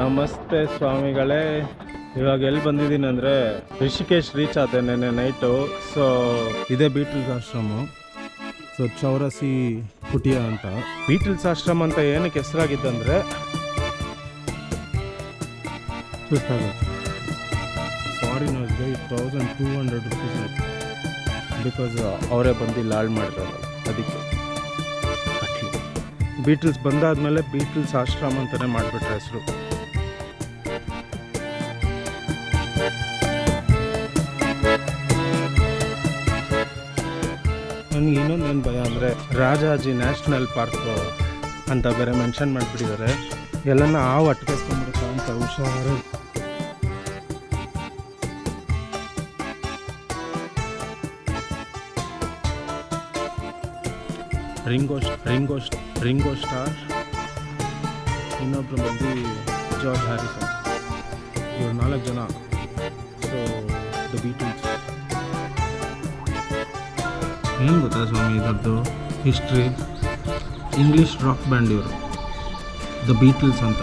ನಮಸ್ತೆ ಸ್ವಾಮಿಗಳೇ. ಇವಾಗ ಎಲ್ಲಿ ಬಂದಿದ್ದೀನಿ ಅಂದರೆ ರಿಷಿಕೇಶ್ ರೀಚ್ ಆದೆ ನೆನ್ನೆ ನೈಟು ಸೊ ಇದೇ ಬೀಟಲ್ಸ್ ಆಶ್ರಮ. ಸೊ ಚೌರಸಿ ಕುಟಿಯ ಅಂತ. ಬೀಟಲ್ಸ್ ಆಶ್ರಮ ಅಂತ ಏನಕ್ಕೆ ಹೆಸರಾಗಿದ್ದಂದ್ರೆ ಸುಸ್ತಾಗುತ್ತೆ ಫಾರಿನರ್ಸ್ಗೆ thousand two hundred rupees because ಅವರೇ ಬಂದು ಲಾಳ್ ಮಾಡಿದ್ರಲ್ಲ ಅದಕ್ಕೆ. ಬೀಟಲ್ಸ್ ಬಂದಾದ್ಮೇಲೆ ಬೀಟಲ್ಸ್ ಆಶ್ರಮ ಅಂತಲೇ ಮಾಡಿಬಿಟ್ರೆ ಹೆಸರು. ರಾಜಾಜಿ ನ್ಯಾಷನಲ್ ಪಾರ್ಕು ಅಂತ ಬೇರೆ ಮೆನ್ಷನ್ ಮಾಡಿಬಿಟ್ಟಿದ್ದಾರೆ. ಎಲ್ಲನ ಹಾವು ಅಟ್ಕೇಸ್ಕೊಂಡ್ಬಿಡುತ್ತೆ ಅಂತ ಹುಷಾರು. Ringo Ringo Ringo Starr. ಇನ್ನೊಬ್ಬರು ಬಂದು ಜಾರ್ಜ್ ಹ್ಯಾರಿಸನ್. ಇವ್ರು ನಾಲ್ಕು ಜನ. ಸೊ ದ ಬೀಟಲ್ಸ್ ಏನು ಗೊತ್ತಾ ಸ್ವಾಮಿ ಇದರದ್ದು? ಹಿಸ್ಟ್ರಿ ಇಂಗ್ಲೀಷ್ ರಾಕ್ ಬ್ಯಾಂಡ್ ಇವರು. ದ ಬೀಟಲ್ಸ್ ಅಂತ.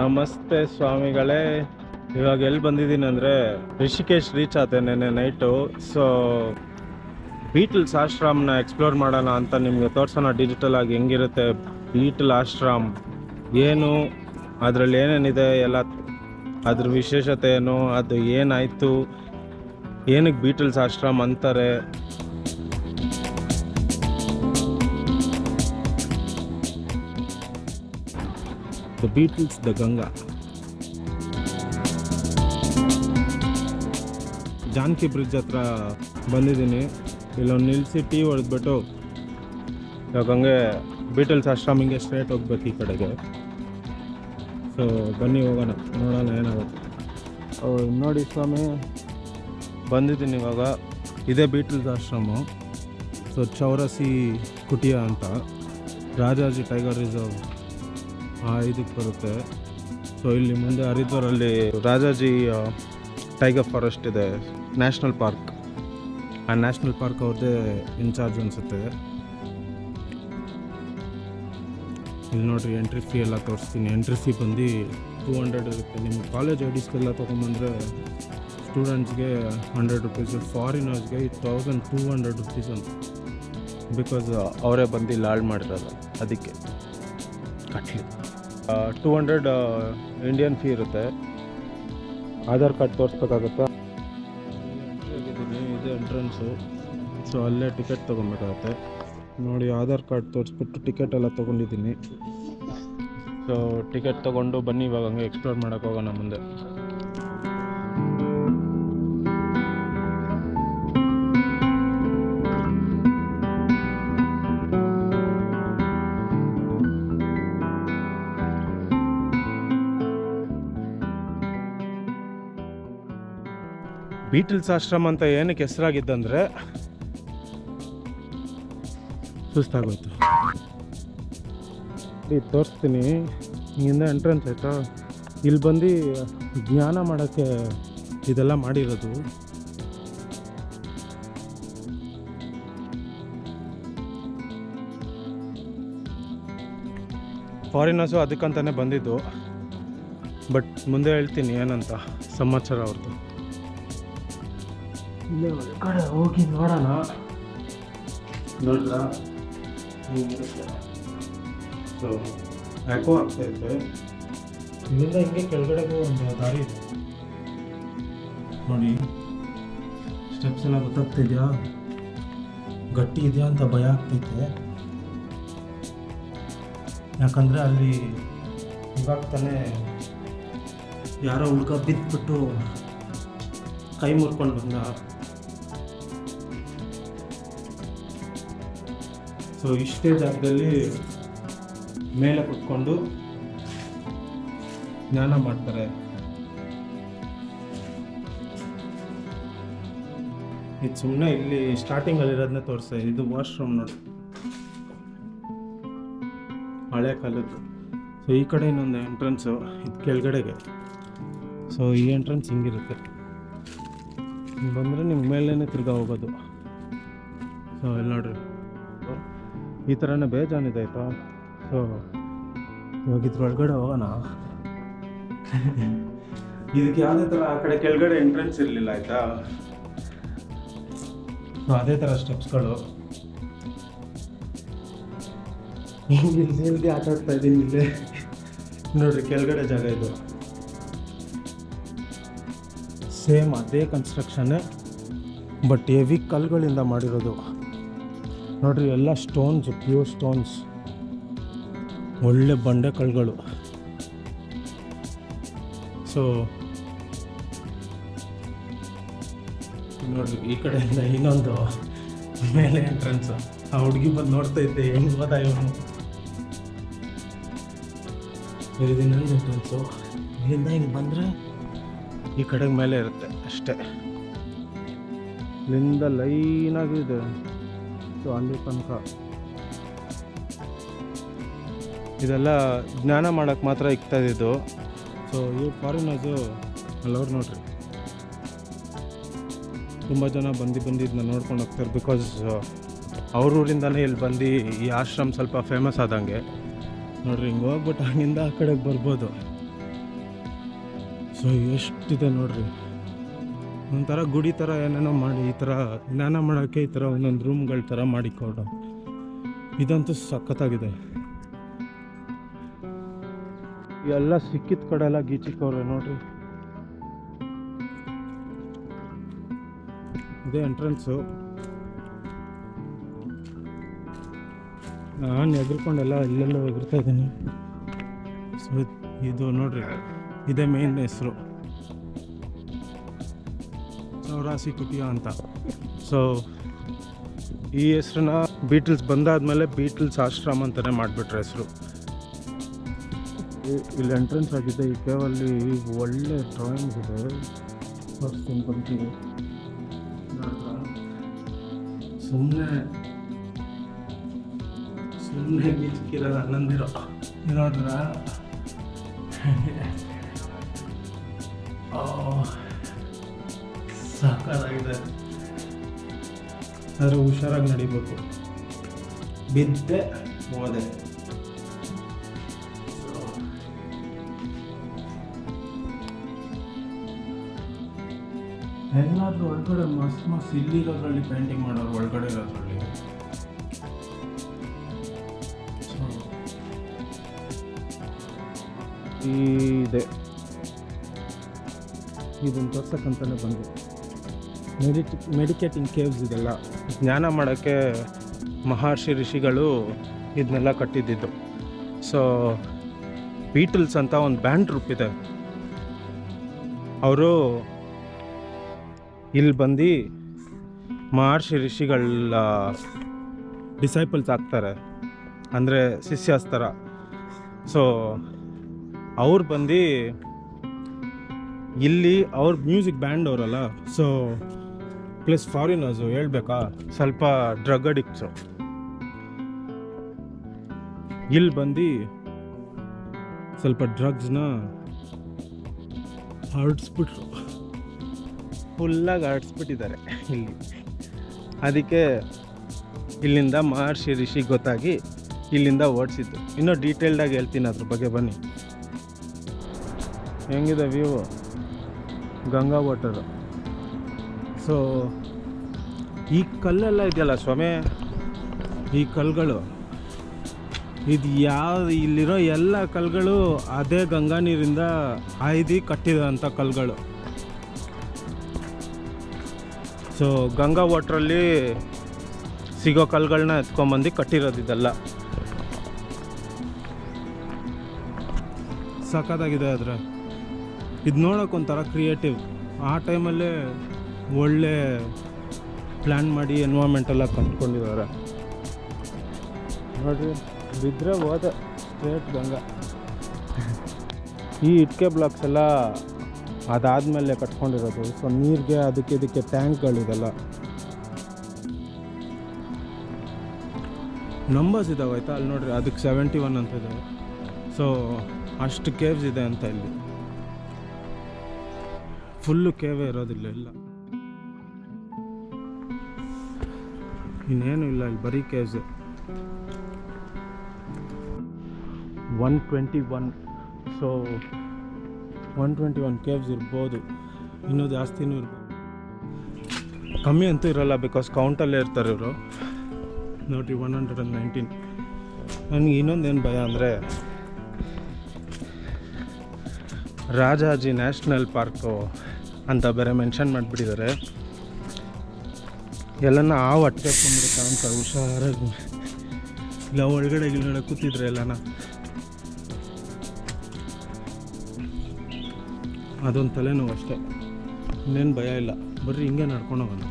ನಮಸ್ತೆ ಸ್ವಾಮಿಗಳೇ. ಇವಾಗ ಎಲ್ಲಿ ಬಂದಿದ್ದೀನಿ ಅಂದರೆ ರಿಷಿಕೇಶ್ ರೀಚ್ ಆದೆ ನೆನ್ನೆ ನೈಟು ಸೊ ಬೀಟಲ್ಸ್ ಆಶ್ರಮನ ಎಕ್ಸ್ಪ್ಲೋರ್ ಮಾಡೋಣ ಅಂತ ನಿಮಗೆ ತೋರ್ಸೋಣ. ಡಿಜಿಟಲ್ ಆಗಿ ಹೆಂಗಿರುತ್ತೆ? ಬೀಟಲ್ ಆಶ್ರಮ್ ಏನು? ಅದರಲ್ಲಿ ಏನೇನಿದೆ ಎಲ್ಲ? ಅದ್ರ ವಿಶೇಷತೆ ಏನು ಅದು ಏನಾಯಿತು? ಏನಕ್ಕೆ ಬೀಟಲ್ಸ್ ಆಶ್ರಮ್ ಅಂತಾರೆ? The Beatles the Ganga Janaki bridge ಹತ್ರ ಬಂದಿದ್ದೀನಿ. ಇಲ್ಲೊಂದು ನಿಲ್ಲಿಸಿ ಟೀ ಹೊಡೆದ್ಬಿಟ್ಟು. ಇವಾಗ ಬೀಟಲ್ಸ್ ಆಶ್ರಮಿಗೆ ಹಿಂಗೆ ಸ್ಟ್ರೇಟ್ ಹೋಗ್ಬೇಕು ಈ ಕಡೆಗೆ. ಸೊ ಬನ್ನಿ ಹೋಗೋಣ. ನೋಡೋಣ ಏನಾಗುತ್ತೆ. ನೋಡಿ ಸ್ವಾಮಿ. ಬಂದಿದ್ದೀನಿ ಇವಾಗ. ಇದೇ ಬೀಟಲ್ಸ್ ಆಶ್ರಮ. ಸೊ ಚೌರಸಿ ಕುಟಿಯ ಅಂತ. ರಾಜಾಜಿ ಟೈಗರ್ ರಿಸರ್ವ್ ಆ ಇದಕ್ಕೆ ಬರುತ್ತೆ. ಸೊ ಇಲ್ಲಿ ಮುಂದೆ ಹರಿದ್ವಾರಲ್ಲಿ ರಾಜಾಜಿ ಟೈಗರ್ ಫಾರೆಸ್ಟ್ ಇದೆ. ನ್ಯಾಷನಲ್ ಪಾರ್ಕ್ ಆ ನ್ಯಾಷನಲ್ ಪಾರ್ಕ್ ಅವ್ರದ್ದೇ ಇನ್ಚಾರ್ಜ್ ಅನಿಸುತ್ತೆ. ಇಲ್ಲಿ ನೋಡ್ರಿ ಎಂಟ್ರಿ ಫೀ ಎಲ್ಲ ತೋರಿಸ್ತೀನಿ. ಎಂಟ್ರಿ ಫೀ ಬಂದು ಟೂ ಹಂಡ್ರೆಡ್ ಇರುತ್ತೆ. ನಿಮ್ಮ ಕಾಲೇಜ್ ಐ ಡಿಸ್ಗೆಲ್ಲ ತೊಗೊಂಬಂದರೆ ಸ್ಟೂಡೆಂಟ್ಸ್ಗೆ ಹಂಡ್ರೆಡ್ ರುಪೀಸ್ ಫಾರಿನರ್ಸ್ಗೆ ತೌಸಂಡ್ ಟೂ ಹಂಡ್ರೆಡ್ ರುಪೀಸ್ ಅಂತ. ಬಿಕಾಸ್ ಅವರೇ ಬಂದು ಲಾಳ್ ಮಾಡಿರಲ್ಲ ಅದಕ್ಕೆ. ಕಟ್ಲಿ. ಟೂ ಹಂಡ್ರೆಡ್ ಇಂಡಿಯನ್ ಫೀ ಇರುತ್ತೆ. ಆಧಾರ್ ಕಾರ್ಡ್ ತೋರಿಸ್ಬೇಕಾಗತ್ತಾ? ಇದು ಎಂಟ್ರೆನ್ಸು ಸೊ ಅಲ್ಲೇ ಟಿಕೆಟ್ ತೊಗೊಬೇಕಾಗತ್ತೆ. ನೋಡಿ, ಆಧಾರ್ ಕಾರ್ಡ್ ತೋರಿಸ್ಬಿಟ್ಟು ಟಿಕೆಟ್ ಎಲ್ಲ ತೊಗೊಂಡಿದ್ದೀನಿ. ಸೊ ಟಿಕೆಟ್ ತೊಗೊಂಡು ಬನ್ನಿ, ಇವಾಗ ಹಂಗೆ ಎಕ್ಸ್ಪ್ಲೋರ್ ಮಾಡೋಕೆ ಹೋಗೋಣ ಮುಂದೆ. ಬೀಟಲ್ಸ್ ಆಶ್ರಮ ಅಂತ ಏನಕ್ಕೆ ಹೆಸರಾಗಿದ್ದಂದ್ರೆ ಸುಸ್ತಾಗೋಯ್ತು. ಇದು ತೋರಿಸ್ತೀನಿ. ಹಿಂಗಿಂದ ಎಂಟ್ರೆನ್ಸ್ ಆಯಿತಾ? ಇಲ್ಲಿ ಬಂದು ಜ್ಞಾನ ಮಾಡೋಕ್ಕೆ ಇದೆಲ್ಲ ಮಾಡಿರೋದು. ಫಾರಿನರ್ಸು ಅದಕ್ಕಂತಾನೆ ಬಂದಿದ್ದು. ಬಟ್ ಮುಂದೆ ಹೇಳ್ತೀನಿ ಏನಂತ, ಸಮಾಚಾರ ಅವ್ರದ್ದು. ಇಲ್ಲೇ ಒಳಗಡೆ ಹೋಗಿ ನೋಡೋಣ. ನೋಡ್ರಾ ಸೊ ಯಾಕೋ ಆಗ್ತೈತೆ ಇಲ್ಲಿಂದ ಹಿಂಗೆ ಕೆಳಗಡೆಗೂ ಒಂದು ದಾರಿ ಇದೆ ನೋಡಿ ಸ್ಟೆಪ್ಸ್ ಎಲ್ಲ ಗೊತ್ತಾಗ್ತಿದ್ಯಾ ಗಟ್ಟಿ ಇದೆಯಾ ಅಂತ ಭಯ ಆಗ್ತೈತೆ ಯಾಕಂದರೆ ಅಲ್ಲಿ ಇವಾಗ ತಾನೇ ಯಾರೋ ಹುಡ್ಕ ಬಿದ್ದುಬಿಟ್ಟು ಕೈ ಮುರ್ಕೊಂಡು ಬಂದ ಸೊ ಇಷ್ಟೇ ಜಾಗದಲ್ಲಿ ಮೇಲೆ ಕುತ್ಕೊಂಡು ಜ್ಞಾನ ಮಾಡ್ತಾರೆ. ಇದು ಸುಮ್ಮನೆ ಇಲ್ಲಿ ಸ್ಟಾರ್ಟಿಂಗಲ್ಲಿ ಇರೋದನ್ನ ತೋರಿಸ, ಇದು ವಾಶ್ರೂಮ್ ನೋಡಿ. ಹಳೆ ಕಾಲದ್ದು. ಸೊ ಈ ಕಡೆ ಇನ್ನೊಂದು ಎಂಟ್ರೆನ್ಸು ಇದು ಕೆಳಗಡೆಗೆ. ಸೊ ಈ ಎಂಟ್ರೆನ್ಸ್ ಹಿಂಗಿರುತ್ತೆ. ಹಿಂಗ್ ಬಂದರೆ ನಿಮ್ಗೆ ಮೇಲೇ ತಿರ್ಗಾ ಹೋಗೋದು. ಸೊ ಇಲ್ಲಿ ನೋಡ್ರಿ. ಈ ಥರನೇ ಬೇಜಾನಿದೆ ಆಯಿತಾ? ಸೊ ಇವಾಗ ಇದ್ರೊಳಗಡೆ ಹೋಗೋಣ. ಇದಕ್ಕೆ ಯಾವುದೇ ಥರ ಆ ಕಡೆ ಕೆಳಗಡೆ ಎಂಟ್ರೆನ್ಸ್ ಇರಲಿಲ್ಲ ಆಯಿತಾ? ಸೊ ಅದೇ ಥರ ಸ್ಟೆಪ್ಸ್ಗಳು ಇಲ್ಲಿ ಆಟ ಆಡ್ತಾ ಇದ್ದೀನಿ ಇಲ್ಲೇ. ನೋಡ್ರಿ, ಕೆಳಗಡೆ ಜಾಗ ಇದು. ಸೇಮ್ ಅದೇ ಕನ್ಸ್ಟ್ರಕ್ಷನ್ನೇ ಬಟ್ ಹೆವಿ ಕಲ್ಗಳಿಂದ ಮಾಡಿರೋದು. ನೋಡ್ರಿ, ಎಲ್ಲ ಸ್ಟೋನ್ಸ್ ಪ್ಯೂರ್ ಸ್ಟೋನ್ಸ್ ಒಳ್ಳೆ ಬಂಡೆ ಕಲ್ಗಳು ಸೊ ನೋಡ್ರಿ, ಈ ಕಡೆಯಿಂದ ಇನ್ನೊಂದು ಮೇಲೆ ಎಂಟ್ರೆನ್ಸ್ ಆ ಹುಡುಗಿ ಬಂದು ನೋಡ್ತಾ ಇದ್ದೆ ಹೆಂಗೆ ಹೋದ ಇವನು? ಇನ್ನೊಂದು ಎಂಟ್ರೆನ್ಸು ಇಲ್ಲಿಂದ ಹಿಂಗೆ ಬಂದರೆ? ಈ ಕಡೆಗೆ ಮೇಲೆ ಇರುತ್ತೆ, ಅಷ್ಟೇ. ಇಲ್ಲಿಂದ ಲೈನಾಗಿದೆ ಸೊ ಅಲ್ಲಿ ತನಕ. ಇದೆಲ್ಲ ಜ್ಞಾನ ಮಾಡೋಕ್ಕೆ ಮಾತ್ರ ಇಕ್ತಾ ಇದ್ದಿದ್ದು. ಸೊ ಈ ಫಾರಿನರ್ಸು ಅಲ್ಲವ್ರು ನೋಡ್ರಿ. ತುಂಬ ಜನ ಬಂದು ಬಂದು ಇದನ್ನ ನೋಡ್ಕೊಂಡು ಹೋಗ್ತಾರೆ ಬಿಕಾಸ್ ಅವ್ರ ಊರಿಂದನೇ ಇಲ್ಲಿ ಬಂದು ಈ ಆಶ್ರಮ ಸ್ವಲ್ಪ ಫೇಮಸ್ ಆದಂಗೆ. ನೋಡ್ರಿ ಹಿಂಗೆ ಹೋಗ್ಬಿಟ್ಟು ಹಂಗಿಂದ ಆ ಕಡೆಗೆ ಬರ್ಬೋದು. ಸೊ ಎಷ್ಟಿದೆ ನೋಡ್ರಿ. ಒಂಥರ ಗುಡಿ ಥರ ಏನೇನೋ ಮಾಡಿ ಈ ಥರ ಜ್ಞಾನ ಮಾಡೋಕ್ಕೆ ಈ ಥರ ಒಂದೊಂದು ರೂಮ್ಗಳ ಥರ ಮಾಡಿಕೊಡು. ಇದಂತೂ ಸಖತ್ತಾಗಿದೆ. ಎಲ್ಲ ಸಿಕ್ಕಿದ ಕಡೆ ಎಲ್ಲ ಗೀಚಿಕವ್ರೆ ನೋಡ್ರಿ. ಇದೇ ಎಂಟ್ರೆನ್ಸು ನಾನು ಎಗ್ರಿಕೊಂಡೆಲ್ಲ ಇಲ್ಲೆಲ್ಲೋ ಎಗರ್ತಾ ಇದ್ದೀನಿ. ಸೊ ಇದು ನೋಡ್ರಿ, ಇದೇ ಮೇನ್ ಹೆಸರು. ಚೌರಾಸಿ ಕುಟಿಯ ಅಂತ. ಸೊ ಈ ಹೆಸ್ರನ್ನ ಬೀಟಲ್ಸ್ ಬಂದಾದಮೇಲೆ ಬೀಟಲ್ಸ್ ಆಶ್ರಮ ಅಂತಲೇ ಮಾಡಿಬಿಟ್ರೆ ಹೆಸರು. ಇಲ್ಲಿ ಎಂಟ್ರೆನ್ಸ್ ಆಗಿದೆ ಈ ಕೇವಲ್ಲಿ ಒಳ್ಳೆ ಡ್ರಾಯಿಂಗ್ ಇದೆ. ಫಸ್ಟ್ ಸುಮ್ಮನೆ ಸುಮ್ಮನೆ ಗಿಚ್ಕಿರೋದು ಹನ್ನೊಂದಿರೋ ನೋಡ್ರ ಸಾಕಾಗಿದೆ ಆದರೆ ಹುಷಾರಾಗಿ ನಡಿಬೇಕು. ಬಿದ್ದೆ ಹೋದೆ. ಎಲ್ಲಾದ್ರೂ ಒಳಗಡೆ ಮಸ್ತ್ ಮಸ್ತ್ ಇಲ್ಲಿರೋದ್ರಲ್ಲಿ ಪೇಂಟಿಂಗ್ ಮಾಡೋರು ಒಳಗಡೆ ಇರೋದ್ರಲ್ಲಿ ಇದೆ. ಇದನ್ನು ತೋರ್ಸಕ್ಕಂತಾನೆ ಬಂದೆ. ಮೆಡಿಟ್ ಮೆಡಿಕೇಟಿಂಗ್ ಕೇವ್ಸ್ ಇದೆಲ್ಲ. ಜ್ಞಾನ ಮಾಡೋಕ್ಕೆ ಮಹರ್ಷಿ ಋಷಿಗಳು ಇದನ್ನೆಲ್ಲ ಕಟ್ಟಿದ್ದಿದ್ದು. ಸೊ ಬೀಟಲ್ಸ್ ಅಂತ ಒಂದು ಬ್ಯಾಂಡ್ ಗ್ರೂಪ್ ಇದೆ ಅವರು ಇಲ್ಲಿ ಬಂದು ಮಹರ್ಷಿ ಋಷಿಗಳ ಡಿಸೈಪಲ್ಸ್ ಆಗ್ತಾರೆ. ಅಂದರೆ ಶಿಷ್ಯಾಸ್ತರ. ಸೊ ಅವ್ರು ಬಂದು ಇಲ್ಲಿ ಅವ್ರ ಮ್ಯೂಸಿಕ್ ಬ್ಯಾಂಡ್ ಅವರಲ್ಲ. ಸೊ ಪ್ಲಸ್ ಫಾರಿನರ್ಸು ಹೇಳ್ಬೇಕಾ? ಸ್ವಲ್ಪ ಡ್ರಗ್ ಅಡಿಕ್ಟ್ಸು. ಇಲ್ಲಿ ಬಂದು ಸ್ವಲ್ಪ ಡ್ರಗ್ಸ್ನ ಆಡಿಸ್ಬಿಟ್ರು. ಫುಲ್ಲಾಗಿ ಹರಡಿಸ್ಬಿಟ್ಟಿದ್ದಾರೆ ಇಲ್ಲಿ. ಅದಕ್ಕೆ ಇಲ್ಲಿಂದ ಮಹರ್ಷಿ ಋಷಿ ಗೊತ್ತಾಗಿ ಇಲ್ಲಿಂದ ಓಡಿಸಿದ್ದು. ಇನ್ನೂ ಡೀಟೇಲ್ಡಾಗಿ ಹೇಳ್ತೀನಿ ಅದ್ರ ಬಗ್ಗೆ ಬನ್ನಿ. ಹೆಂಗಿದೆ ವ್ಯೂ ಗಂಗಾ ವಾಟರು ಸೊ ಈ ಕಲ್ಲೆಲ್ಲ ಇದೆಯಲ್ಲ ಸ್ವಾಮಿ? ಈ ಕಲ್ಗಳು. ಇದು ಯಾವ ಇಲ್ಲಿರೋ ಎಲ್ಲ ಕಲ್ಗಳು ಅದೇ ಗಂಗಾ ನೀರಿಂದ ಆಯ್ದು ಕಟ್ಟಿದಂಥ ಕಲ್ಗಳು. ಸೊ ಗಂಗಾ ವಾಟ್ರಲ್ಲಿ ಸಿಗೋ ಕಲ್ಗಳನ್ನ ಎತ್ಕೊಂಬಂದು ಕಟ್ಟಿರೋದು ಇದೆಲ್ಲ. ಸಖತ್ತಾಗಿದೆ ಆದರೆ. ಇದು ನೋಡೋಕೆ ಒಂಥರ ಕ್ರಿಯೇಟಿವ್ ಆ ಟೈಮಲ್ಲೇ ಒಳ್ಳೆ ಪ್ಲ್ಯಾನ್ ಮಾಡಿ ಎನ್ವೈರ್ಮೆಂಟ್ ಎಲ್ಲ ಕಟ್ಕೊಂಡಿದ್ದಾರೆ. ನೋಡ್ರಿ ಬಿದ್ದರೆ ಹೋದ ಸ್ಟ್ರೇಟ್ ಗಂಗ. ಈ ಇಟ್ಕೆ ಬ್ಲಾಕ್ಸ್ ಎಲ್ಲ ಅದಾದಮೇಲೆ ಕಟ್ಕೊಂಡಿರೋದು. ಸೊ ನೀರಿಗೆ ಅದಕ್ಕೆ ಇದಕ್ಕೆ ಟ್ಯಾಂಕ್ಗಳಿದೆಲ್ಲ ನಂಬರ್ಸ್ ಇದಾವೆ ಆಯ್ತಾ? ಅಲ್ಲಿ ನೋಡ್ರಿ, ಅದಕ್ಕೆ ಸೆವೆಂಟಿ ಒನ್ ಅಂತ ಇದೆ. ಸೊ ಅಷ್ಟು ಕೇವ್ಸ್ ಇದೆ ಅಂತ ಇಲ್ಲಿ. ಫುಲ್ಲು ಕೇವೇ ಇರೋದಿಲ್ಲ ಇಲ್ಲ ಇನ್ನೇನು ಇಲ್ಲ, ಇಲ್ಲಿ ಬರೀ case one twenty one so one twenty one caves ಇರ್ಬೋದು ಇನ್ನೂ ಜಾಸ್ತಿನೂ ಇರ್ಬೋದು. ಕಮ್ಮಿ ಅಂತೂ ಇರೋಲ್ಲ ಬಿಕಾಸ್ ಕೌಂಟಲ್ಲೇ ಇರ್ತಾರೆ ಇವರು. ನೋಡಿ ಒನ್ ಹಂಡ್ರೆಡ್ ಆ್ಯಂಡ್ ನೈನ್ಟೀನ್ ನನಗೆ ಇನ್ನೊಂದೇನು ಭಯ ಅಂದರೆ, ರಾಜಾಜಿ ನ್ಯಾಷನಲ್ ಪಾರ್ಕು ಅಂತ ಬೇರೆ ಮೆನ್ಷನ್ ಮಾಡಿಬಿಟ್ಟಿದ್ದಾರೆ. ಎಲ್ಲನ ಹಾವು ಅಟ್ಕೊಂಡ್ಬಿಡುತ್ತೆ ಅಂತ ಹುಷಾರಾಗಿ. ಇಲ್ಲ, ಒಳಗಡೆ ಗಿಳಗಡೆ ಕೂತಿದ್ರೆ ಎಲ್ಲನ. ಅದೊಂದು ತಲೆನೋವು ಅಷ್ಟೇ. ಇನ್ನೇನು ಭಯ ಇಲ್ಲ. ಬರ್ರಿ, ಹಿಂಗೆ ನಡ್ಕೊಂಡು ಹೋಗೋಣ.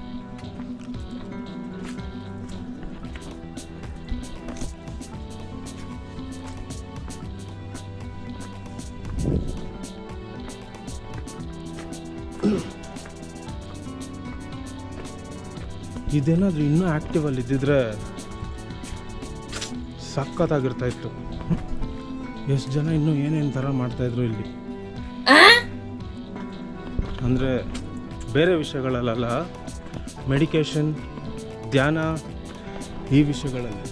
ಇದೇನಾದರೂ ಇನ್ನೂ ಆ್ಯಕ್ಟಿವಲ್ಲಿ ಇದ್ದಿದ್ರೆ ಸಖತ್ತಾಗಿರ್ತಾ ಇತ್ತು. ಎಷ್ಟು ಜನ ಇನ್ನೂ ಏನೇನು ಥರ ಮಾಡ್ತಾಯಿದ್ರು ಇಲ್ಲಿ? ಅಂದರೆ ಬೇರೆ ವಿಷಯಗಳಲ್ಲ ಮೆಡಿಕೇಶನ್ ಧ್ಯಾನ ಈ ವಿಷಯಗಳಲ್ಲಿ.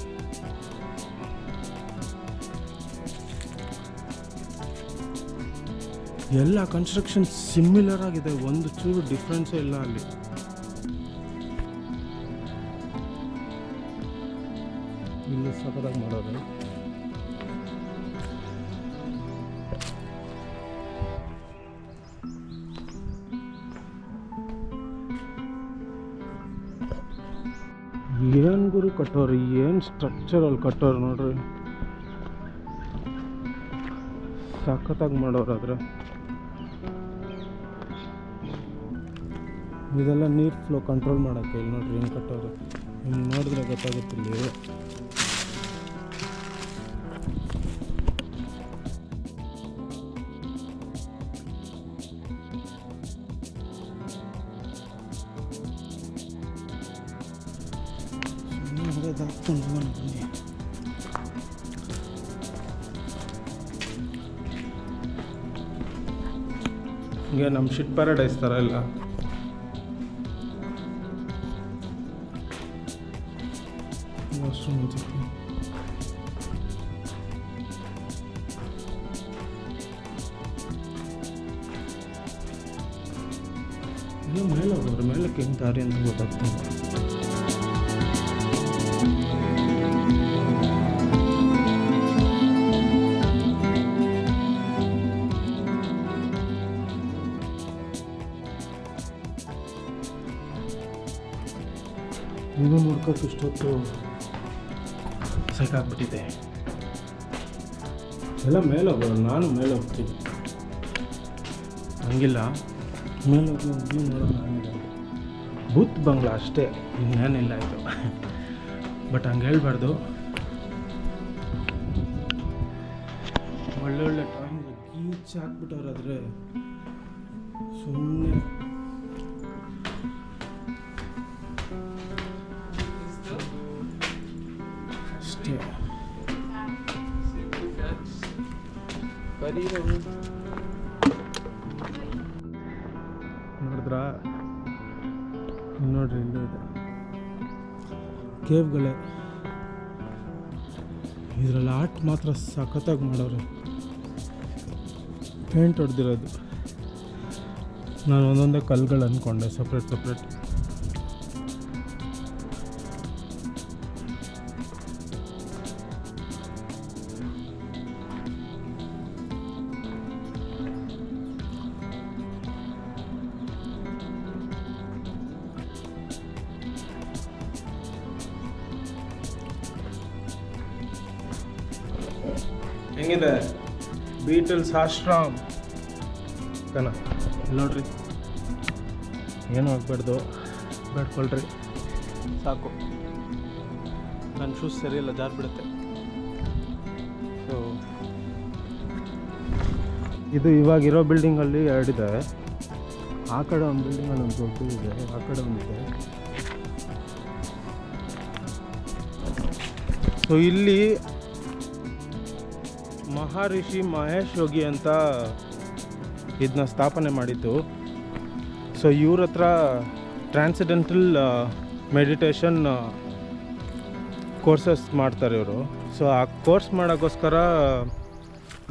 ಎಲ್ಲ ಕನ್ಸ್ಟ್ರಕ್ಷನ್ ಸಿಮಿಲರ್ ಆಗಿದೆ ಒಂದು ಚೂರು ಡಿಫ್ರೆನ್ಸೇ ಇಲ್ಲ ಅಲ್ಲಿ. ಏನು ಗುರು ಕಟ್ಟೋರಿ, ಏನು ಸ್ಟ್ರಕ್ಚರಲ್ಲಿ ಕಟ್ಟೋರು ನೋಡ್ರಿ. ಸಖತ್ತಾಗಿ ಮಾಡೋರಾದ್ರೆ ಇದೆಲ್ಲ ನೀರು ಫ್ಲೋ ಕಂಟ್ರೋಲ್ ಮಾಡೋಕ್ಕೆ ಇಲ್ಲಿ ನೋಡ್ರಿ ಏನು ಕಟ್ಟೋರು. ಹಿಂಗೆ ನೋಡಿದ್ರೆ ಗೊತ್ತಾಗುತ್ತೆ ಇಲ್ಲಿ. ಶಿಟ್ ಪ್ಯಾರಡೈಸ್ ಥರ ಎಲ್ಲ. ಮೇಲೆ ಹೋಗೋರು ಮೇಲಕ್ಕೆ ಹೆಂಗೆ ದಾರಿ ಅಂತ ಗೊತ್ತಾಗ್ತದೆ ನೋಡ್ಕೋಕೆ ಇಷ್ಟೊತ್ತು ಸಾಕಾಗ್ಬಿಟ್ಟಿದೆ. ಎಲ್ಲ ಮೇಲೆ ಹೋಗೋರು ನಾನು ಮೇಲೆ ಹೋಗ್ತೀನಿ. ಹಂಗಿಲ್ಲ. ಮೇಲೆ ಹೋಗಿ ನೋಡೋಣ ಹಂಗಿದೆ ಬೂತ್ ಬಂಗ್ಲಾ ಅಷ್ಟೇ ಇನ್ನೇನಿಲ್ಲ ಇದು. ಬಟ್ ಹಂಗೆ ಹೇಳ್ಬಾರ್ದು. ಒಳ್ಳೊಳ್ಳೆ ಡ್ರಾಯಿಂಗ್ ಗೀಚ್ ಹಾಕ್ಬಿಟ್ಟವ್ರಾದ್ರೆ ಸುಮ್ಮನೆ ನೋಡಿದ್ರಾ? ನೋಡ್ರಿ, ಇಲ್ಲೂ ಇದೆ. ಕೇವ್ಗಳೇ. ಇದರಲ್ಲಿ ಆರ್ಟ್ ಮಾತ್ರ ಸಖತ್ತಾಗಿ ಮಾಡೋರು. ಪೇಂಟ್ ಹೊಡೆದಿರೋದು. ನಾನು ಒಂದೊಂದೇ ಕಲ್ಗಳು ಅಂದ್ಕೊಂಡೆ ಸಪ್ರೇಟ್ ಸಪ್ರೇಟ್. ಹೆಂಗಿದೆ? ಬೀಟಲ್ಸ್ ಆಶ್ರಮ್ ಕಣ ನೋಡ್ರಿ. ಏನೂ ಆಗ್ಬಾರ್ದು. ಬೇಡ್ಕೊಳ್ರಿ. ಸಾಕು. ನನ್ನ ಶೂಸ್ ಸರಿಯಿಲ್ಲ ಜಾರ್ ಬಿಡುತ್ತೆ. ಸೊ ಇದು ಇವಾಗಿರೋ ಬಿಲ್ಡಿಂಗಲ್ಲಿ ಎರಡಿದೆ ಆ ಕಡೆ ಒಂದು ಬಿಲ್ಡಿಂಗಲ್ಲಿ ಒಂದು ದೊಡ್ಡದು ಇದೆ. ಆ ಕಡೆ ಒಂದಿದೆ ಸೊ ಇಲ್ಲಿ ಮಹರ್ಷಿ ಮಹೇಶ್ ಯೋಗಿ ಅಂತ ಇದನ್ನ ಸ್ಥಾಪನೆ ಮಾಡಿದ್ದು. ಸೊ ಇವ್ರ ಹತ್ರ ಟ್ರಾನ್ಸಿಡೆಂಟಲ್ ಮೆಡಿಟೇಷನ್ ಕೋರ್ಸಸ್ ಮಾಡ್ತಾರೆ ಇವರು. ಸೊ ಆ ಕೋರ್ಸ್ ಮಾಡೋಕ್ಕೋಸ್ಕರ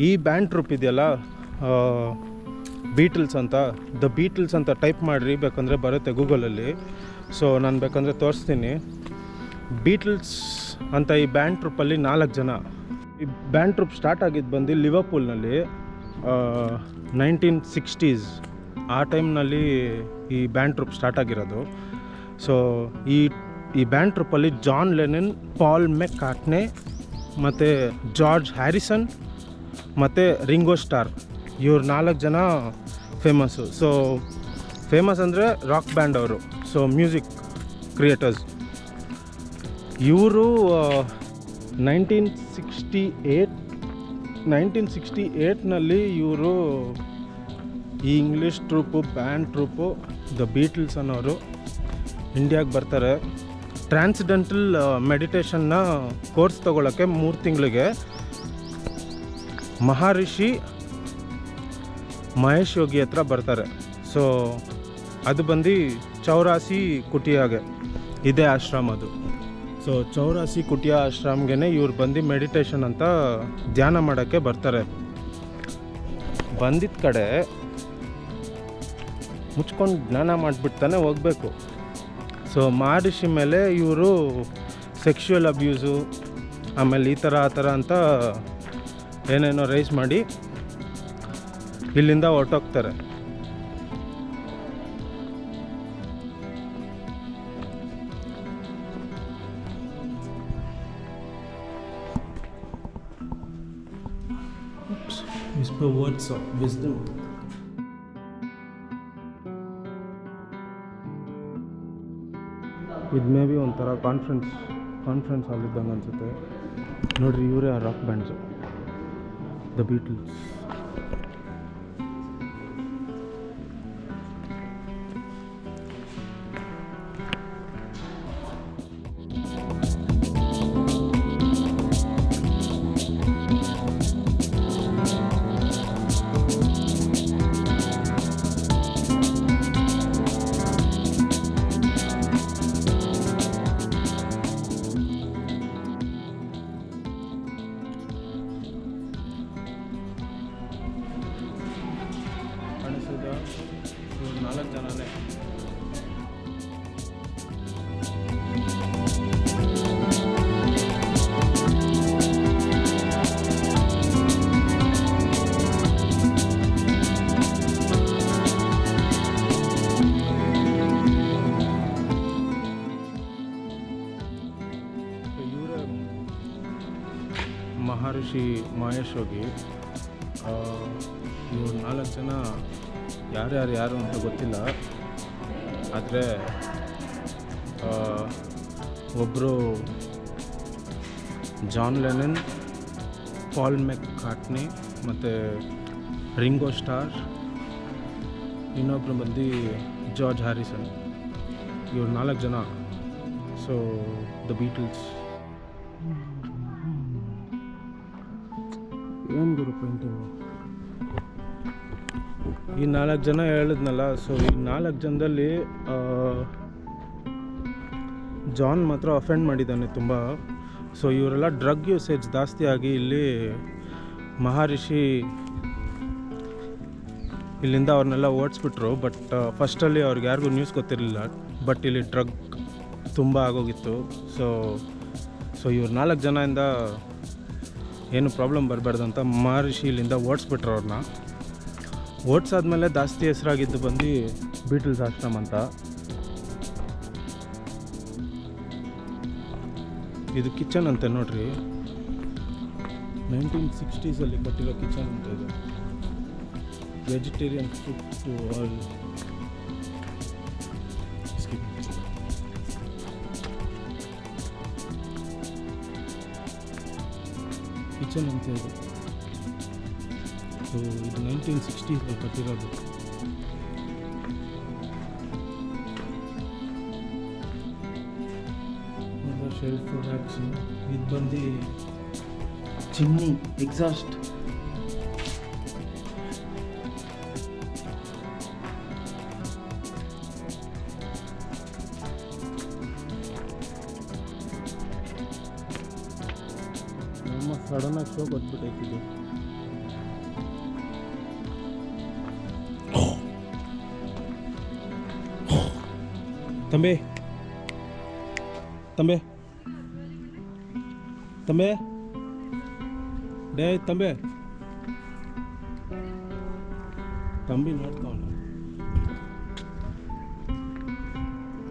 ಈ ಬ್ಯಾಂಡ್ ಟ್ರೂಪ್ ಇದೆಯಲ್ಲ ಬೀಟಲ್ಸ್ ಅಂತ ದ ಬೀಟಲ್ಸ್ ಅಂತ ಟೈಪ್ ಮಾಡಿರಿ, ಬೇಕಂದರೆ ಬರುತ್ತೆ ಗೂಗಲಲ್ಲಿ ಸೊ ನಾನು ಬೇಕಂದರೆ ತೋರಿಸ್ತೀನಿ. ಬೀಟಲ್ಸ್ ಅಂತ ಈ ಬ್ಯಾಂಡ್ ಟ್ರೂಪಲ್ಲಿ ನಾಲ್ಕು ಜನ. ಈ ಬ್ಯಾಂಡ್ ಟ್ರೂಪ್ ಸ್ಟಾರ್ಟ್ ಆಗಿದ್ದು ಬಂದು ಲಿವರ್ಪೂಲ್ನಲ್ಲಿ ನೈನ್ಟೀನ್ ಸಿಕ್ಸ್ಟೀಸ್ ಆ ಟೈಮ್ನಲ್ಲಿ ಈ ಬ್ಯಾಂಡ್ ಟ್ರೂಪ್ ಸ್ಟಾರ್ಟ್ ಆಗಿರೋದು. ಸೊ ಈ ಈ ಬ್ಯಾಂಡ್ ಟ್ರೂಪಲ್ಲಿ John Lennon Paul McCartney ಮತ್ತು ಜಾರ್ಜ್ ಹ್ಯಾರಿಸನ್ ಮತ್ತು ರಿಂಗೋ ಸ್ಟಾರ್ ಇವ್ರು ನಾಲ್ಕು ಜನ ಫೇಮಸ್ಸು ಸೊ ಫೇಮಸ್ ಅಂದರೆ ರಾಕ್ ಬ್ಯಾಂಡ್ ಅವರು. ಸೊ ಮ್ಯೂಸಿಕ್ ಕ್ರಿಯೇಟರ್ಸ್ ಇವರು nineteen sixty eight nineteen sixty ಏಯ್ಟ್ನಲ್ಲಿ ಇವರು ಈ English troupe band troupe, the Beatles ಅನ್ನೋರು ಇಂಡಿಯಾಗೆ ಬರ್ತಾರೆ. ಟ್ರಾನ್ಸಿಡೆಂಟಲ್ ಮೆಡಿಟೇಷನ್ನ ಕೋರ್ಸ್ ತೊಗೊಳಕ್ಕೆ ಮೂರು ತಿಂಗಳಿಗೆ ಮಹರ್ಷಿ ಮಹೇಶ್ ಯೋಗಿ ಹತ್ರ ಬರ್ತಾರೆ. ಸೊ, ಅದು ಬಂದು ಚೌರಾಸಿ ಕುಟಿಯಾಗೆ. ಇದೇ ಆಶ್ರಮ ಅದು. ಸೊ ಚೌರಾಸಿ ಕುಟಿಯ ಆಶ್ರಮ್ಗೆ ಇವ್ರು ಬಂದು ಮೆಡಿಟೇಷನ್ ಅಂತ ಧ್ಯಾನ ಮಾಡೋಕ್ಕೆ ಬರ್ತಾರೆ. ಬಂದಿದ್ದ ಕಡೆ ಮುಚ್ಕೊಂಡು ಜ್ಞಾನ ಮಾಡಿಬಿಡ್ತಾನೆ ಹೋಗಬೇಕು. ಸೊ ಮಹರ್ಷಿ ಮೇಲೆ ಇವರು ಸೆಕ್ಷುವಲ್ ಅಬ್ಯೂಸು ಆಮೇಲೆ ಈ ಥರ, ಆ ಥರ ಅಂತ ಏನೇನೋ ರೈಸ್ ಮಾಡಿ ಇಲ್ಲಿಂದ ಹೊರಟೋಗ್ತಾರೆ. Whisper words of wisdom. ಇದು ಮೇ ಬಿ ಒಂಥರ ಕಾನ್ಫರೆನ್ಸ್ ಕಾನ್ಫರೆನ್ಸ್ ಹಾಲ್ ಇದ್ದಂಗೆ ಅನಿಸುತ್ತೆ ನೋಡ್ರಿ ಇವರೇ ಆ rock bands the Beatles Maharishi Mahesh ಹೋಗಿ ಇವ್ರು ನಾಲ್ಕು ಜನ ಯಾರ್ಯಾರು ಯಾರು ಅಂತ ಗೊತ್ತಿಲ್ಲ. ಆದರೆ ಒಬ್ಬರು ಜಾನ್ ಲೆನನ್, ಪಾಲ್ ಮೆಕ್ ಕಾಟ್ನಿ ಮತ್ತು ರಿಂಗೋ ಸ್ಟಾರ್ ಇನ್ನೊಬ್ಬರು ಬಂದು ಜಾರ್ಜ್ ಹ್ಯಾರಿಸನ್. ಇವ್ರು ನಾಲ್ಕು ಜನ. ಸೊ ದ ಬೀಟಲ್ಸ್ ಏನು ಗುರು ಪೇಂಟಿಂಗು ಈ ನಾಲ್ಕು ಜನ ಹೇಳಿದ್ನಲ್ಲ ಸೊ ಈ ನಾಲ್ಕು ಜನದಲ್ಲಿ ಜಾನ್ ಮಾತ್ರ ಅಫೆಂಡ್ ಮಾಡಿದ್ದಾನೆ ತುಂಬ. ಸೊ ಇವರೆಲ್ಲ ಡ್ರಗ್ ಯೂಸೇಜ್ ಜಾಸ್ತಿ ಆಗಿ ಇಲ್ಲಿ ಮಹರ್ಷಿ ಇಲ್ಲಿಂದ ಅವ್ರನ್ನೆಲ್ಲ ಓಡಿಸ್ಬಿಟ್ರು ಬಟ್ ಫಸ್ಟಲ್ಲಿ ಅವ್ರಿಗೆ ಯಾರಿಗೂ ನ್ಯೂಸ್ ಗೊತ್ತಿರಲಿಲ್ಲ ಬಟ್ ಇಲ್ಲಿ ಡ್ರಗ್ ತುಂಬ ಆಗೋಗಿತ್ತು. ಸೊ ಸೊ ಇವ್ರು ನಾಲ್ಕು ಜನದಿಂದ ಏನು ಪ್ರಾಬ್ಲಮ್ ಬರಬಾರ್ದು ಅಂತ ಮಹರ್ಷಿ ಇಲ್ಲಿಂದ ಓಡಿಸ್ಬಿಟ್ರು ಅವ್ರನ್ನ. ಓಡಿಸಾದ್ಮೇಲೆ ಜಾಸ್ತಿ ಹೆಸರಾಗಿದ್ದು ಬಂದು ಬೀಟಲ್ಸ್ ಆಶ್ರಮ ಅಂತ. ಇದು ಕಿಚನ್ ಅಂತೆ ನೋಡ್ರಿ. ನೈನ್ಟೀನ್ ಸಿಕ್ಸ್ಟೀಸಲ್ಲಿ ಕಟ್ಟಿರೋ ಕಿಚನ್ ಅಂತ ಇದು. ವೆಜಿಟೇರಿಯನ್ ಫುಡ್ ಅಂತ ಇದು. ಸೊ ಇದು ನೈನ್ಟೀನ್ ಸಿಕ್ಸ್ಟೀಸಲ್ಲಿ ಕಟ್ಟಿರೋದು. ಶೆಲ್ಫ್ ಪ್ರೊಡಕ್ಷನ್ ಇದು ಬಂದು ಚಿಮ್ನಿ ಎಕ್ಸಾಸ್ಟ್ ಸಡನ್ನಾಗಿ ಶೋ ಕೊಟ್ಬಿಟ್ಟೈತಿದ್ದು ತಂಬೆ. ತಂಬೆ. ತಂಬೆ. ಡೇ ತಂಬೆ. ತಂಬಿ ನೋಡ್ತಾವಣ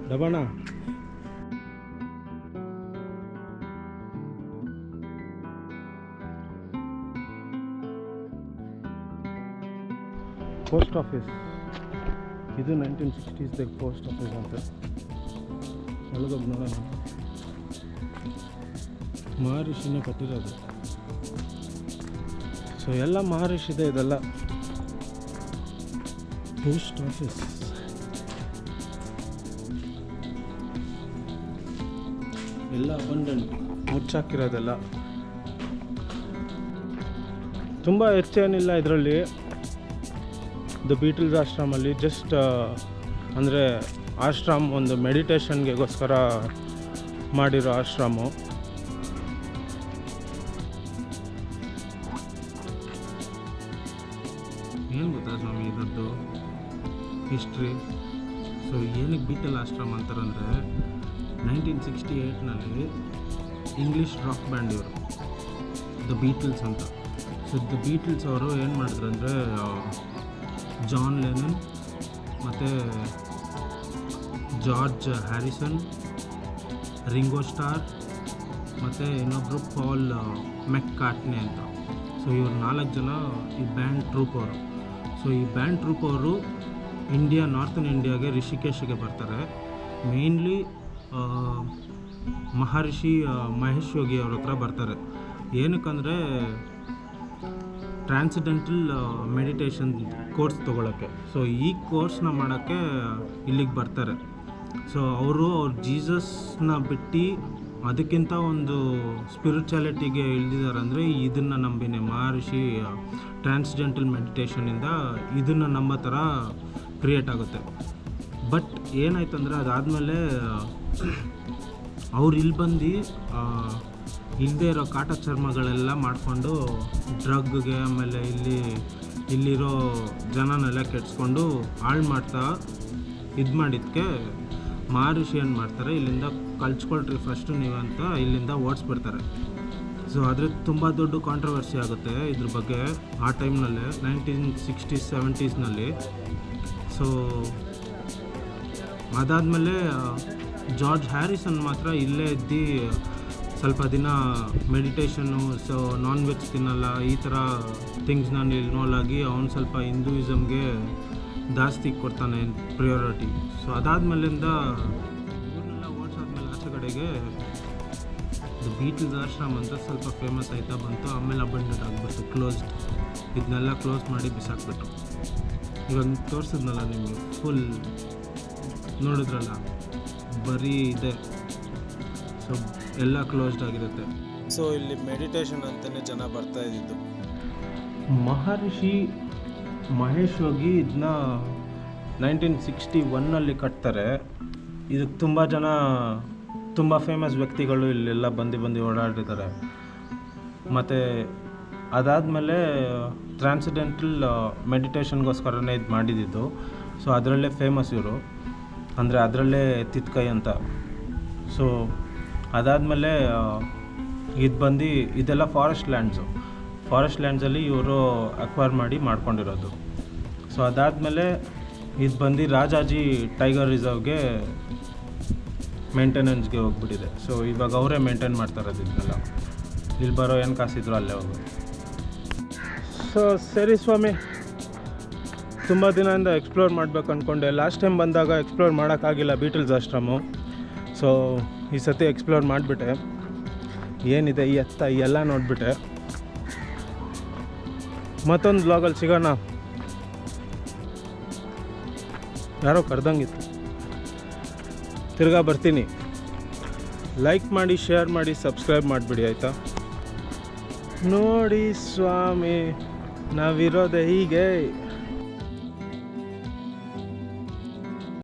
ಡಬಣ್ಣ. ಪೋಸ್ಟ್ ಆಫೀಸ್ ಇದು ನೈನ್ಟೀನ್ ಸಿಕ್ಸ್ಟೀಸ್ದಾಗ ಪೋಸ್ಟ್ ಆಫೀಸ್ ಅಂತ. ಒಳಗೋಗಿ ನೋಡೋಣ. ಮಹರ್ಷಿನೇ ಕಟ್ಟಿರೋದು ಸೊ ಎಲ್ಲ ಮಹರ್ಷಿದೆ ಇದೆಲ್ಲ. ಪೋಸ್ಟ್ ಆಫೀಸ್ ಎಲ್ಲ ಅಬಂಡೆಂಟ್ ಮುಚ್ಚಾಕಿರೋದೆಲ್ಲ. ತುಂಬ ಹೆಚ್ಚೇನಿಲ್ಲ ಇದರಲ್ಲಿ. ದ ಬೀಟಲ್ಸ್ ಆಶ್ರಮಲ್ಲಿ ಜಸ್ಟ್ ಅಂದರೆ ಆಶ್ರಮ್ ಒಂದು ಮೆಡಿಟೇಷನ್ಗೆಗೋಸ್ಕರ ಮಾಡಿರೋ ಆಶ್ರಮು. ಏನು ಗೊತ್ತಾ ಸ್ವಾಮಿ ಇದರದ್ದು? ಹಿಸ್ಟ್ರಿ ಸೊ ಏನಕ್ಕೆ ಬೀಟಲ್ ಆಶ್ರಮ ಅಂತಾರಂದರೆ ನೈನ್ಟೀನ್ ಸಿಕ್ಸ್ಟಿ ಏಯ್ಟ್ನಲ್ಲಿ ಇಂಗ್ಲೀಷ್ ರಾಕ್ ಬ್ಯಾಂಡ್ ಇವರು. ದ ಬೀಟಲ್ಸ್ ಅಂತ. ಸೊ ದ ಬೀಟಲ್ಸ್ ಅವರು ಏನು ಮಾಡಿದ್ರು ಅಂದರೆ ಜಾನ್ ಲೆನನ್ ಮತ್ತು ಜಾರ್ಜ್ ಹ್ಯಾರಿಸನ್ ರಿಂಗೋ ಸ್ಟಾರ್ ಮತ್ತು ಇನ್ನೊಬ್ಬರು ಪಾಲ್ ಮೆಕ್ ಕಾಟ್ನೆ ಅಂತ. ಸೊ ಇವ್ರು ನಾಲ್ಕು ಜನ ಈ ಬ್ಯಾಂಡ್ ಟ್ರೂಪ್ ಅವರು. ಸೊ ಈ ಬ್ಯಾಂಡ್ ಟ್ರೂಪ್ ಅವರು ಇಂಡಿಯಾ ನಾರ್ತನ್ ಇಂಡಿಯಾಗೆ ರಿಷಿಕೇಶ್ಗೆ ಬರ್ತಾರೆ. ಮೇಯ್ನ್ಲಿ ಮಹರ್ಷಿ ಮಹೇಶ್ ಯೋಗಿ ಅವ್ರ ಹತ್ರ ಬರ್ತಾರೆ. ಏನಕ್ಕಂದರೆ ಟ್ರಾನ್ಸಿಡೆಂಟಲ್ ಮೆಡಿಟೇಷನ್ ಕೋರ್ಸ್ ತೊಗೊಳಕ್ಕೆ. ಸೊ ಈ ಕೋರ್ಸ್ನ ಮಾಡೋಕ್ಕೆ ಇಲ್ಲಿಗೆ ಬರ್ತಾರೆ. ಸೊ ಅವರು ಅವ್ರ ಜೀಸಸ್ನ ಬಿಟ್ಟು ಅದಕ್ಕಿಂತ ಒಂದು ಸ್ಪಿರಿಚುಯಾಲಿಟಿಗೆ ಇಳಿದಿದ್ದಾರೆ ಅಂದರೆ ಇದನ್ನು ನಂಬಿನೇ. ಮಹರ್ಷಿ ಟ್ರಾನ್ಸ್ಜೆಂಟಲ್ ಮೆಡಿಟೇಷನಿಂದ ಇದನ್ನು ನಮ್ಮ ಥರ ಕ್ರಿಯೇಟ್ ಆಗುತ್ತೆ. ಬಟ್ ಏನಾಯ್ತು ಅಂದರೆ ಅದಾದಮೇಲೆ, ಅವ್ರು ಇಲ್ಲಿ ಬಂದು ಇಲ್ಲದೆ ಇರೋ ಕಾಟ ಚರ್ಮಗಳೆಲ್ಲ ಮಾಡಿಕೊಂಡು ಡ್ರಗ್ಗೆ ಆಮೇಲೆ ಇಲ್ಲಿ ಇಲ್ಲಿರೋ ಜನನೆಲ್ಲ ಕೆಡಿಸ್ಕೊಂಡು ಹಾಳು ಮಾಡ್ತಾ ಇದು ಮಾಡಿದ್ದಕ್ಕೆ ಮಹರ್ಷಿ ಏನು ಮಾಡ್ತಾರೆ, ಇಲ್ಲಿಂದ ಕಲ್ಚ್ಕೊಳ್ರಿ ಫಸ್ಟು ನೀವು ಅಂತ ಇಲ್ಲಿಂದ ಓಡಿಸ್ಬಿಡ್ತಾರೆ ಸೊ ಆದರೆ ತುಂಬ ದೊಡ್ಡ ಕಾಂಟ್ರವರ್ಸಿ ಆಗುತ್ತೆ ಇದ್ರ ಬಗ್ಗೆ ಆ ಟೈಮ್ನಲ್ಲೇ ನೈನ್ಟೀನ್ ಸಿಕ್ಸ್ಟೀಸ್ ಸೆವೆಂಟೀಸ್ನಲ್ಲಿ ಸೊ ಅದಾದಮೇಲೆ ಜಾರ್ಜ್ ಹ್ಯಾರಿಸನ್ ಮಾತ್ರ ಇಲ್ಲೇ ಇದ್ದು ಸ್ವಲ್ಪ ದಿನ ಮೆಡಿಟೇಷನ್ನು ಸೊ ನಾನ್ ವೆಜ್ ತಿನ್ನಲ್ಲ, ಈ ಥರ ಥಿಂಗ್ಸ್ನ ಇನ್ವಾಲ್ವ್ ಆಗಿ ಅವ್ನು ಸ್ವಲ್ಪ ಹಿಂದೂಯಿಸಮ್ಗೆ ಜಾಸ್ತಿ ಕೊಡ್ತಾನೆ ಪ್ರಿಯಾರಿಟಿ ಸೊ ಅದಾದಮೇಲಿಂದ ಇವ್ರನ್ನೆಲ್ಲ ಓಡಿಸಾದ್ಮೇಲೆ ಆಚೆ ಕಡೆಗೆ ಬೀಟಲ್ಸ್ ಆಶ್ರಮ ಅಂತ ಸ್ವಲ್ಪ ಫೇಮಸ್ ಆಯ್ತಾ ಬಂತು, ಆಮೇಲೆ ಅಬಂಡೆಂಟ್ ಆಗಿಬಿಟ್ಟು ಕ್ಲೋಸ್ ಇದನ್ನೆಲ್ಲ ಕ್ಲೋಸ್ ಮಾಡಿ ಬಿಸಾಕ್ಬಿಟ್ರು. ಇವಾಗ ತೋರಿಸಿದ್ನಲ್ಲ ನಿಮಗೆ ಫುಲ್ ನೋಡಿದ್ರಲ್ಲ? ಬರೀ ಇದೆ. ಸೊ ಎಲ್ಲ ಕ್ಲೋಸ್ಡ್ ಆಗಿರುತ್ತೆ. ಸೊ ಇಲ್ಲಿ ಮೆಡಿಟೇಷನ್ ಅಂತಲೇ ಜನ ಬರ್ತಾ ಇದ್ದಿದ್ದು. ಮಹರ್ಷಿ ಮಹೇಶ್ ಹೋಗಿ ಇದನ್ನ ನೈನ್ಟೀನ್ ಸಿಕ್ಸ್ಟಿ ಒನ್ನಲ್ಲಿ ಕಟ್ತಾರೆ. ಇದಕ್ಕೆ ತುಂಬ ಜನ ತುಂಬ ಫೇಮಸ್ ವ್ಯಕ್ತಿಗಳು ಇಲ್ಲೆಲ್ಲ ಬಂದು ಬಂದು ಓಡಾಡಿದ್ದಾರೆ. ಮತ್ತು ಅದಾದಮೇಲೆ ಟ್ರಾನ್ಸಿಡೆಂಟಲ್ ಮೆಡಿಟೇಷನ್ಗೋಸ್ಕರನೇ ಇದು ಮಾಡಿದ್ದು ಸೊ ಅದರಲ್ಲೇ ಫೇಮಸ್ ಇವರು. ಅಂದರೆ ಅದರಲ್ಲೇ ತಿತ್ಕೈ ಅಂತ. ಸೊ ಅದಾದಮೇಲೆ ಇದು ಬಂದು ಇದೆಲ್ಲ ಫಾರೆಸ್ಟ್ ಲ್ಯಾಂಡ್ಸು ಫಾರೆಸ್ಟ್ ಲ್ಯಾಂಡ್ಸಲ್ಲಿ ಇವರು ಅಕ್ವೈರ್ ಮಾಡಿ ಮಾಡ್ಕೊಂಡಿರೋದು. ಸೊ ಅದಾದಮೇಲೆ ಇದು ಬಂದು ರಾಜಾಜಿ ಟೈಗರ್ ರಿಸರ್ವ್ಗೆ ಮೇಂಟೆನೆನ್ಸ್ಗೆ ಹೋಗ್ಬಿಟ್ಟಿದೆ. ಸೊ ಇವಾಗ ಅವರೇ ಮೇಂಟೈನ್ ಮಾಡ್ತಾರೆ ಇದನ್ನೆಲ್ಲ ಇಲ್ಲಿ ಬರೋ ಏನು ಕಾಸಿದ್ರು ಅಲ್ಲೇ ಹೋಗಿ. ಸೊ ಸರಿ ಸ್ವಾಮಿ. ತುಂಬ ದಿನದಿಂದ ಎಕ್ಸ್ಪ್ಲೋರ್ ಮಾಡಬೇಕು ಅಂದ್ಕೊಂಡೆ ಲಾಸ್ಟ್ ಟೈಮ್ ಬಂದಾಗ ಎಕ್ಸ್ಪ್ಲೋರ್ ಮಾಡೋಕ್ಕಾಗಿಲ್ಲ ಬೀಟಲ್ಸ್ ಆಶ್ರಮು ಸೊ ಈ ಸತಿ ಎಕ್ಸ್ಪ್ಲೋರ್ ಮಾಡಿಬಿಟ್ಟೆ. ಏನಿದೆ ಈ ಎತ್ತ ಎಲ್ಲ ನೋಡಿಬಿಟ್ಟೆ. ಮತ್ತೊಂದು ಬ್ಲಾಗಲ್ಲಿ ಸಿಗೋಣ. ಯಾರೋ ಕರೆದಂಗಿತ್ತು. ತಿರ್ಗಾ ಬರ್ತೀನಿ. ಲೈಕ್ ಮಾಡಿ ಶೇರ್ ಮಾಡಿ ಸಬ್ಸ್ಕ್ರೈಬ್ ಮಾಡಿಬಿಡಿ, ಆಯಿತಾ? ನೋಡಿ ಸ್ವಾಮಿ, ನಾವಿರೋದೆ ಹೀಗೆ.